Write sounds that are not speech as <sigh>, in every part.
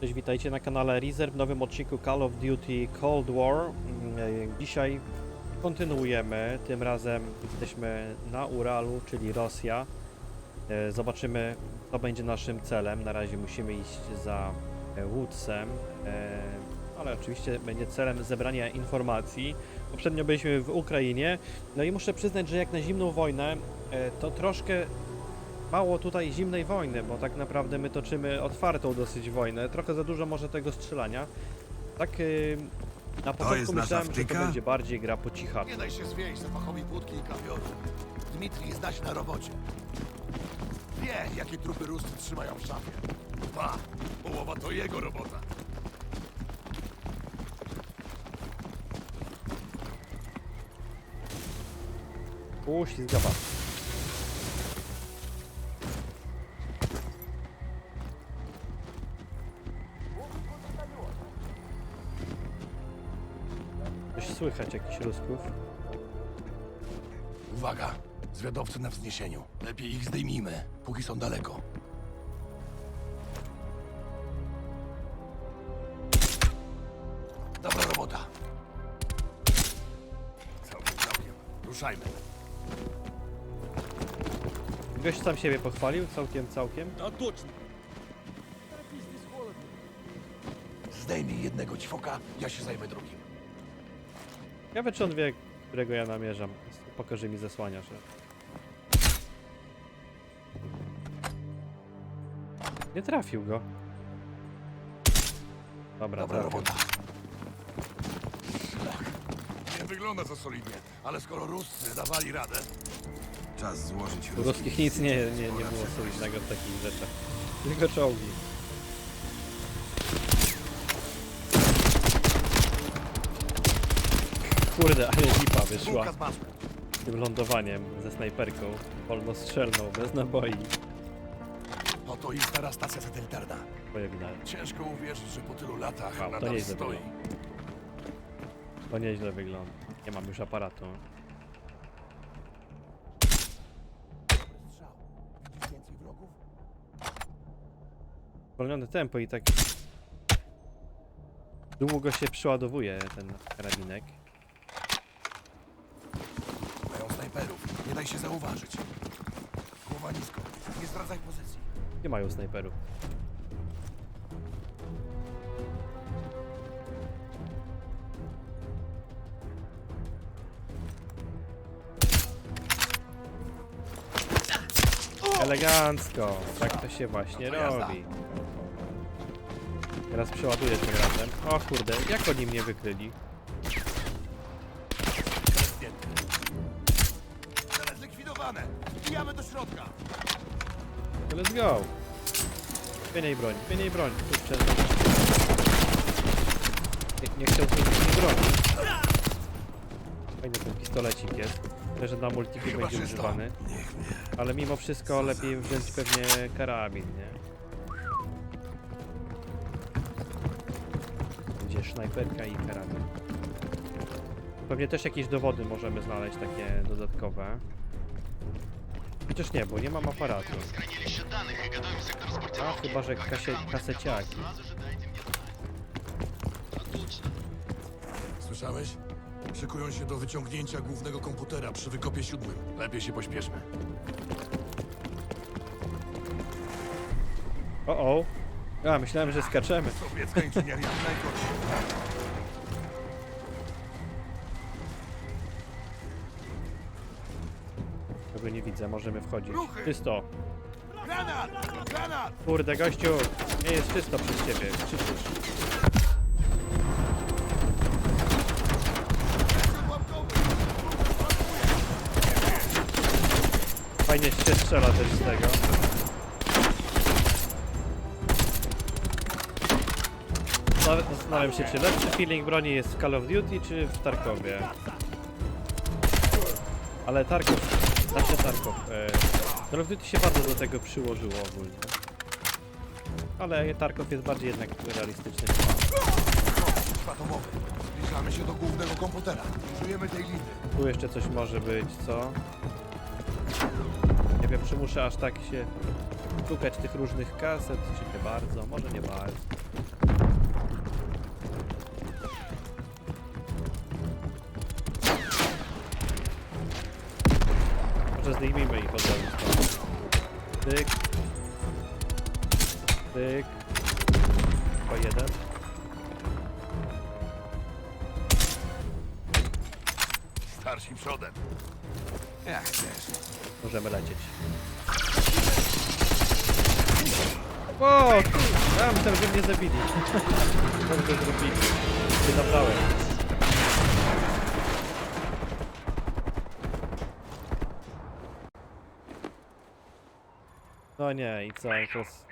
Cześć, witajcie na kanale Reserve w nowym odcinku Call of Duty Cold War. Mm, e, Dzisiaj kontynuujemy, tym razem jesteśmy na Uralu, czyli Rosja. E, Zobaczymy, co będzie naszym celem. Na razie musimy iść za Woodsem, e, ale oczywiście będzie celem zebrania informacji. Poprzednio byliśmy w Ukrainie, no i muszę przyznać, że jak na zimną wojnę, to troszkę mało tutaj zimnej wojny, bo tak naprawdę my toczymy otwartą dosyć wojnę. Trochę za dużo może tego strzelania. Tak yy, na początku jest nasza myślałem, że to wtyka? będzie bardziej gra po cichaczu. Nie daj się zwieść zapachowi wódki i kawioru. Dmitrij zna się na robocie. Wie, jakie trupy Ruscy trzymają w szafie. Pa, połowa to jego robota. Uślizga słychać, jakichś rusków. Uwaga, zwiadowcy na wzniesieniu. Lepiej ich zdejmijmy, póki są daleko. Dobra robota. Całkiem, całkiem. Ruszajmy. Gość sam siebie pochwalił, całkiem, całkiem. Zdejmij jednego ćwoka, ja się zajmę drugim. Ciekawe, czy on wie, którego ja namierzam. Pokaże mi zasłania, że... Nie trafił go. Dobra, Dobra trafił. robota. Nie wygląda to solidnie, ale skoro Ruscy dawali radę, Czas złożyć U ruskich nic nie, nie, nie było solidnego w takich rzeczach. Tylko czołgi. Kurde, ale lipa wyszła tym lądowaniem ze snajperką wolnostrzelną, bez naboi. Oto i stara stacja satelitarna. Ciężko uwierzyć, że po tylu latach Wow, to nadal nieźle stoi. To nieźle wygląda. Nie mam już aparatu. Zwolnione tempo i tak długo się przeładowuje ten karabinek. Mają snajperów. Nie daj się zauważyć. Głowa nisko. Nie zdradzaj pozycji. Nie mają snajperów. Elegancko. Tak to się właśnie robi. Teraz przeładuję tym razem. O kurde, jak oni mnie wykryli? Zlikwidowane. Wbijamy do środka. Let's go! Pieniej broń, pieniej broń. Kurczę. Nie, nie chciał zmienić broni. Fajny ten pistolecik jest. Tyle, że na multiku Chyba będzie czysto. używany. Ale mimo wszystko lepiej wziąć pewnie karabin, nie? Będzie snajperka i karabin. Pewnie też jakieś dowody możemy znaleźć takie dodatkowe. Chociaż nie, bo nie mam aparatu. A, chyba, że kasie, kaseciaki. Słyszałeś? Szykują się do wyciągnięcia głównego komputera przy wykopie siódmym. Lepiej się pośpieszmy. O, o. A, myślałem, że skaczemy. Sowiecka inżynieria najgorsza. Widzę, możemy wchodzić. Czysto. Granat! Granat! Kurde, gościu, nie jest czysto przez ciebie. Krzyczysz. Fajnie się strzela też z tego. Zastanaw- Zastanawiam się, czy lepszy feeling broni jest w Call of Duty, czy w Tarkowie. Ale Tarkov, znaczy Tarkov, e, Call of Duty się bardzo do tego przyłożyło ogólnie. Ale Tarkov jest bardziej jednak realistyczny. Atomowy. Zbliżamy się do głównego komputera. Czujemy tej liny. Tu jeszcze coś może być, co? Nie wiem, czy muszę aż tak się szukać tych różnych kaset, czy nie bardzo, może nie bardzo. Zdejmijmy ich od razu stąd. Tyk. Tyk. Chyba jeden. Starsi przodem. Jak chcesz. Możemy lecieć. O, ja myślałem, że mnie zabili. <laughs> Dobrze zrobili. Się nabrałem. No nie, i co? To jest...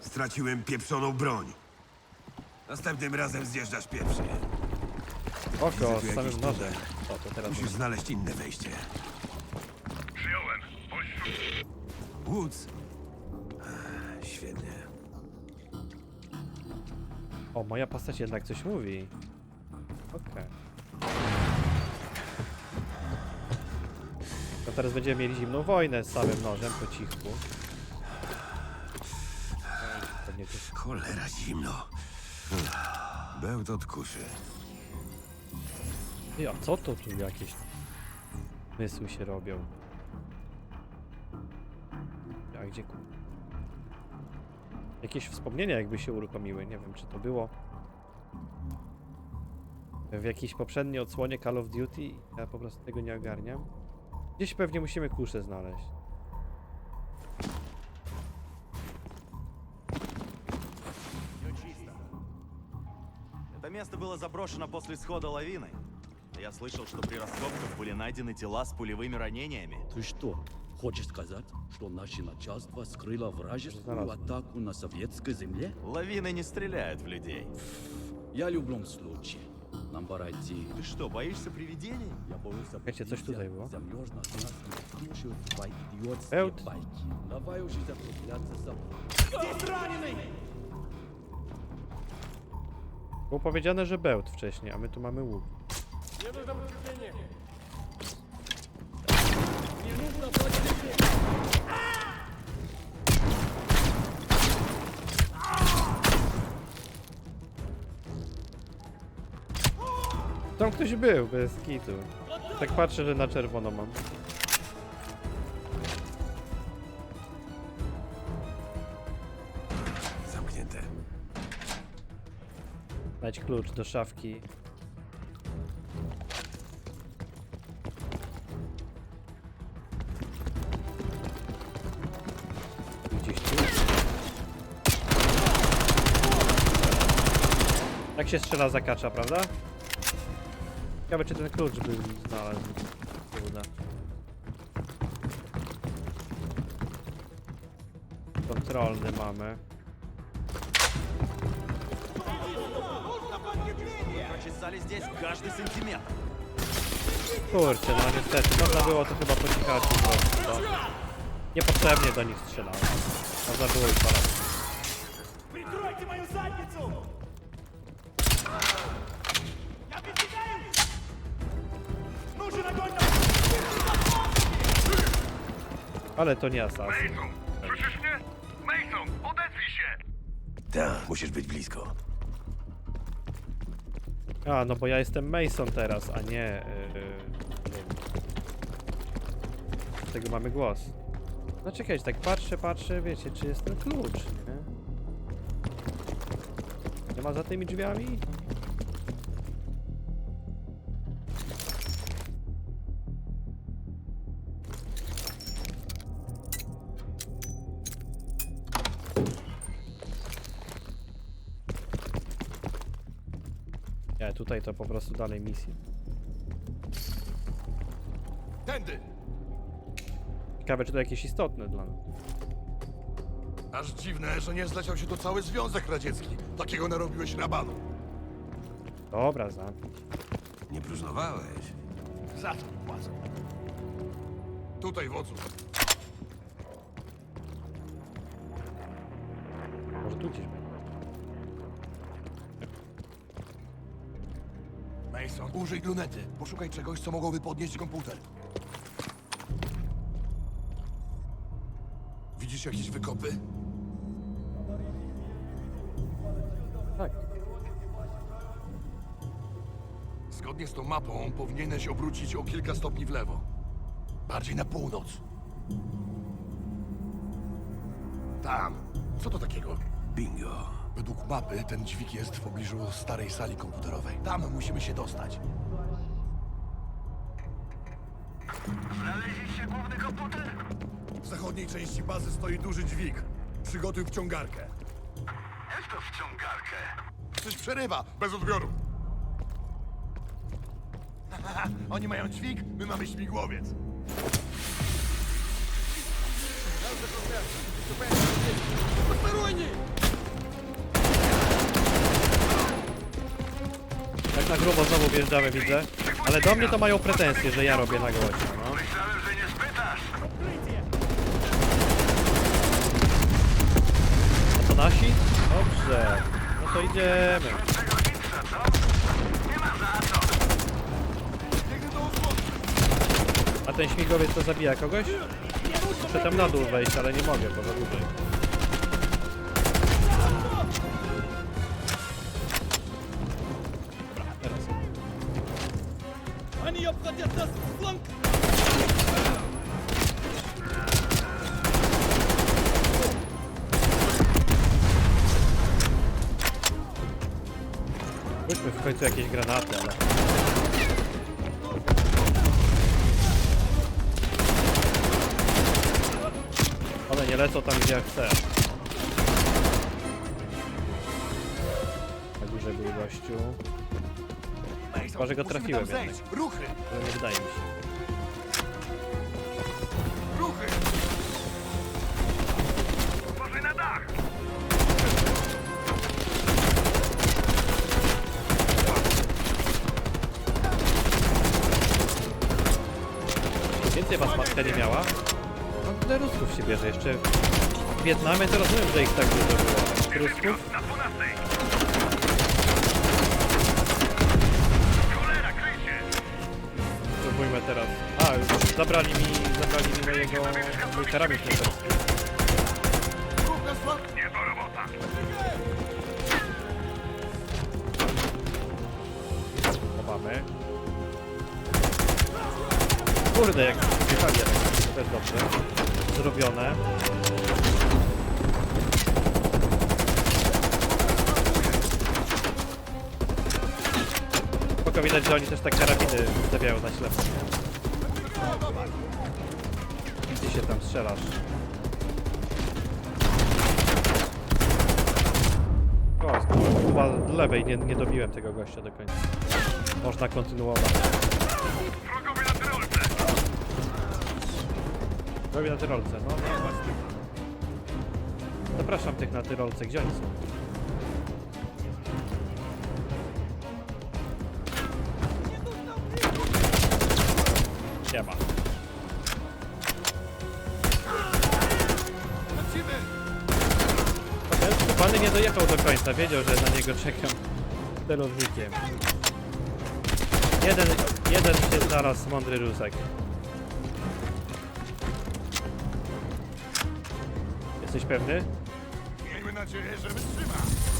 Straciłem pieprzoną broń. Następnym razem zjeżdżasz pierwszy. Oko, z samym nożem. O, to teraz... Musisz znaleźć inne wejście. Przyjąłem. Woods. Ech, Świetnie. O, moja postać jednak coś mówi. Okej. No teraz będziemy mieli zimną wojnę z samym nożem po cichku. Pewnie. Cholera zimno. Bełt od kuszy. Ty, a co to tu jakieś mysły się robią? A gdzie ku... Jakieś wspomnienia jakby się uruchomiły, nie wiem czy to było w jakiejś poprzedniej odsłonie Call of Duty, ja po prostu tego nie ogarniam. Gdzieś pewnie musimy kuszę znaleźć. Все чисто. Это место было заброшено после схода лавины. Я слышал, что при раскопках были найдены тела с пулевыми ранениями. Ты что, хочешь сказать, что наше начальство скрыло вражескую Зараза. атаку на советской земле? Лавины не стреляют в людей. Я в любом случае. Нам пора идти. Ты что, боишься привидений? Я боюсь Słuchajcie, coś tutaj było. Замерз на нас и включил свои идиотские Эут. байки. Давай уже закругляться за... Było powiedziane, że bełt wcześniej, a my tu mamy łuk. Tam ktoś był, bez kitu. Tak patrzę, że na czerwono mam. Zamknięte. Dać klucz do szafki. Gdzieś tu. Tak się strzela zakacza, prawda? Ciekawe czy ten klucz by znalazł. się uda. Kontrolny mamy. Прочесали здесь каждый сантиметр. Kurczę, no niestety, można było to chyba po cichaczu zrobić, to niepotrzebnie do nich strzelałem. Można było ich parać. Прикройте мою задницу! Ale to nie asas. Słyszysz mnie? Mason, odezwij się! Tak, musisz być blisko. A, no bo ja jestem Mason teraz, a nie... Yy, z tego mamy głos. No czekajcie, tak patrzę, patrzę, wiecie, czy jest ten klucz, nie? Nie ma za tymi drzwiami? Tutaj to po prostu dalej misja. Tędy! Ciekawe, czy to jakieś istotne dla nas. Aż dziwne, że nie zleciał się tu cały Związek Radziecki. Takiego narobiłeś rabanu. Dobra, zamknij. Nie próżnowałeś. Za mi płacą? Tutaj, wodzu. Może tu gdzieś Mason, użyj lunety. Poszukaj czegoś, co mogłoby podnieść komputer. Widzisz jakieś wykopy? Tak. Zgodnie z tą mapą powinieneś obrócić o kilka stopni w lewo. Bardziej na północ. Tam. Co to takiego? Bingo. Według mapy ten dźwig jest w pobliżu starej sali komputerowej. Tam musimy się dostać. Znaleźliście główny komputer? W zachodniej części bazy stoi duży dźwig. Przygotuj wciągarkę. Jak to wciągarkę? Coś przerywa, bez odbioru. <laughs> Oni mają dźwig, my mamy śmigłowiec. Tak na grubo znowu wjeżdżamy, widzę. Ale do mnie to mają pretensje, że ja robię na głośno, no. A to nasi? Dobrze. No to idziemy. A ten śmigłowiec to zabija kogoś? Muszę tam na dół wejść, ale nie mogę, bo za dłużej. Oni obchodzą nas w flank! Pójdźmy w końcu jakieś granaty, ale... One nie lecą tam, gdzie ja chcę. Na górze był gościu. Chyba, że go Musimy trafiłem tam jednak. zejść. Ruchy! Ale nie wydaje mi się. Ruchy! Uważaj na dach! Więcej was matka nie miała. No tyle rusków się bierze. Jeszcze w Wietnamie to rozumiem, że ich tak dużo było. Rusków? Na 12! Zabrali mi, zabrali mi mojego, mój karabin snajperski. Chowamy. Kurde, jak wjechali, to też dobrze. Zrobione. Spoko widać, że oni też tak karabiny stawiają na ślepo. Gdzie się tam strzelasz? O, chyba lewej nie, nie dobiłem tego gościa do końca. Można kontynuować. Robię na tyrolce, no, no właśnie. Zapraszam tych na tyrolce, gdzie oni są? Nie ma. Lecimy. Ten skupany nie dojechał do końca, wiedział, że na niego czekam celownikiem. Jeden, jeden się znalazł mądry rusek. Jesteś pewny? Miejmy nadzieję, że wytrzyma.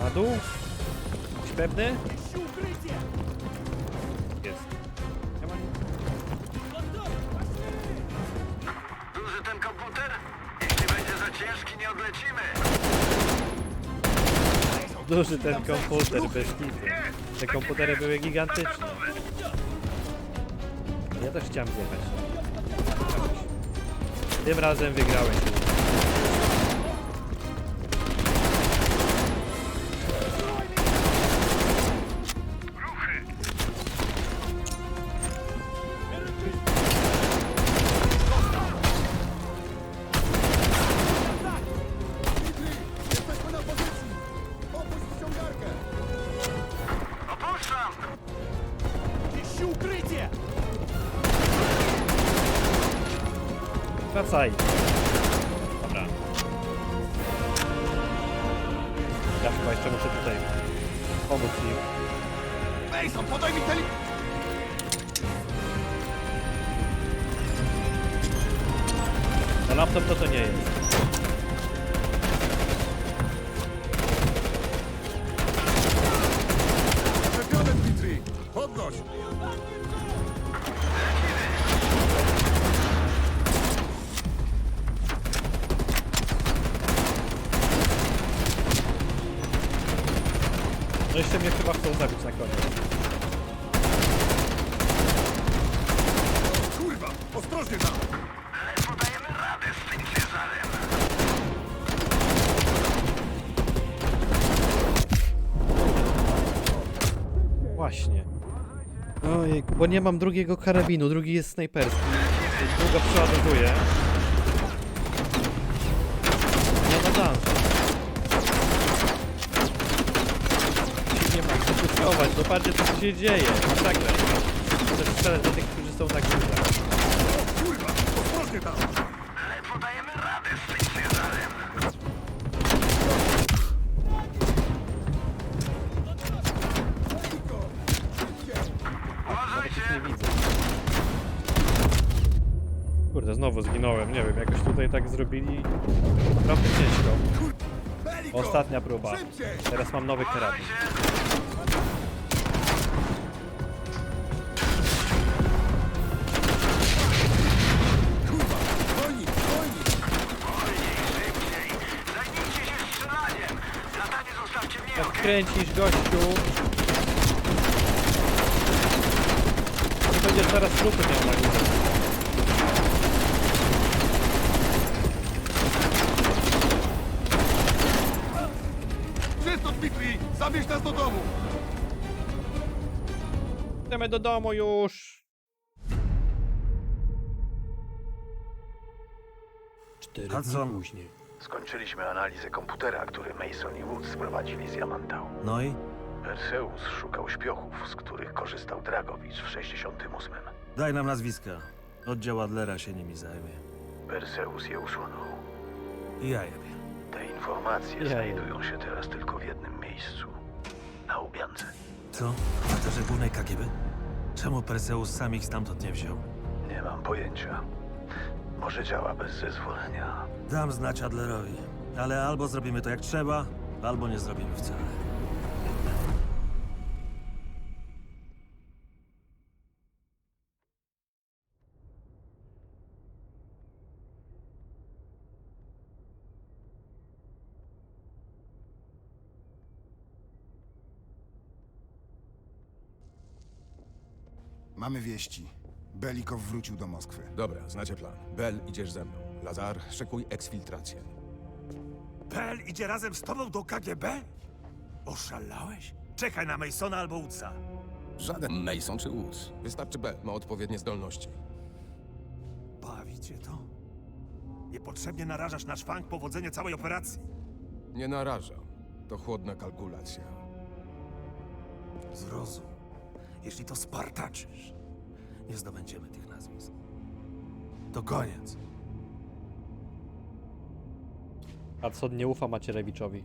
Na dół? Jesteś pewny? Jest. Duży ten komputer? Jeśli będzie za ciężki, nie odlecimy. Duży ten komputer, bez kitu. Te komputery były gigantyczne. Ja też chciałem zjechać. Tym razem wygrałeś. Wracaj. Dobra. Ja chyba jeszcze muszę tutaj pomóc im. Mason, podaj mi tele... No laptop to to nie jest. Zaczepione, Dmitri! Podnoś! No jeszcze mnie chyba chcą zabić na koniec. Kurwa! Ostrożnie tam! Właśnie. Ojej, bo nie mam drugiego karabinu, drugi jest snajperski. Długo przeładowuję. Nie nadążę. Nie mam co tu schować, zobaczcie co się dzieje. Masakra. Chcę strzelać do tych, którzy są na górze. Kurwa! Ostrożnie tam! Nawet ich nie widzę. Kurde, znowu zginąłem, nie wiem, jakoś tutaj tak zrobili. Naprawdę ciężko. Ostatnia próba. Teraz mam nowy karabin. Jak kręcisz, gościu. To będziesz zaraz trupy miał na górze. Zabierz nas do domu! Idziemy do domu już. Cztery Hudson. dni później. Skończyliśmy analizę komputera, który Mason i Woods sprowadzili z Yamantau. No i? Perseus szukał śpiochów, z których korzystał Dragowicz w 68. Daj nam nazwiska. Oddział Adlera się nimi zajmie. Perseus je usunął. I ja jebie. Te informacje Jej. znajdują się teraz tylko w jednym miejscu. Na Ubiance. Co? Kwaterze głównej KGB? Czemu Perseus sam ich stamtąd nie wziął? Nie mam pojęcia. Może działa bez zezwolenia. Dam znać Adlerowi. Ale albo zrobimy to jak trzeba, albo nie zrobimy wcale. Mamy wieści. Belikow wrócił do Moskwy. Dobra, znacie plan. Bel, idziesz ze mną. Lazar, szykuj eksfiltrację. Bell idzie razem z tobą do KGB? Oszalałeś? Czekaj na Masona albo Woodsa. Żaden Mason czy Woods. Wystarczy Bell, ma odpowiednie zdolności. Bawi cię to? Niepotrzebnie narażasz na szwank powodzenie całej operacji. Nie narażam. To chłodna kalkulacja. Zrozum. Jeśli to spartaczysz, nie zdobędziemy tych nazwisk. To koniec. Hudson nie ufa Macierewiczowi.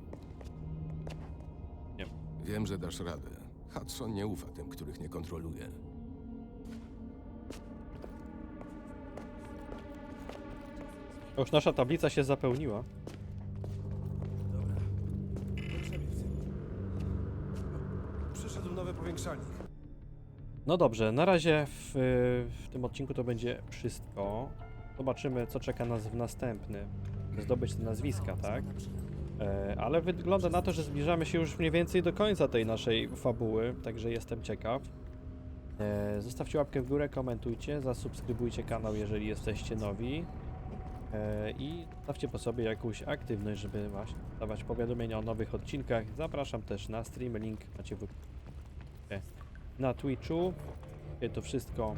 Wiem, że dasz radę. Hudson nie ufa tym, których nie kontroluje. Już nasza tablica się zapełniła. Przyszedł nowy powiększalnik. No dobrze, na razie w, w tym odcinku to będzie wszystko. Zobaczymy, co czeka nas w następnym. Zdobyć te nazwiska, tak? E, ale wygląda na to, że zbliżamy się już mniej więcej do końca tej naszej fabuły, także jestem ciekaw. E, zostawcie łapkę w górę, komentujcie, zasubskrybujcie kanał, jeżeli jesteście nowi. E, I stawcie po sobie jakąś aktywność, żeby właśnie dawać powiadomienia o nowych odcinkach. Zapraszam też na stream, link macie w na Twitchu. To wszystko.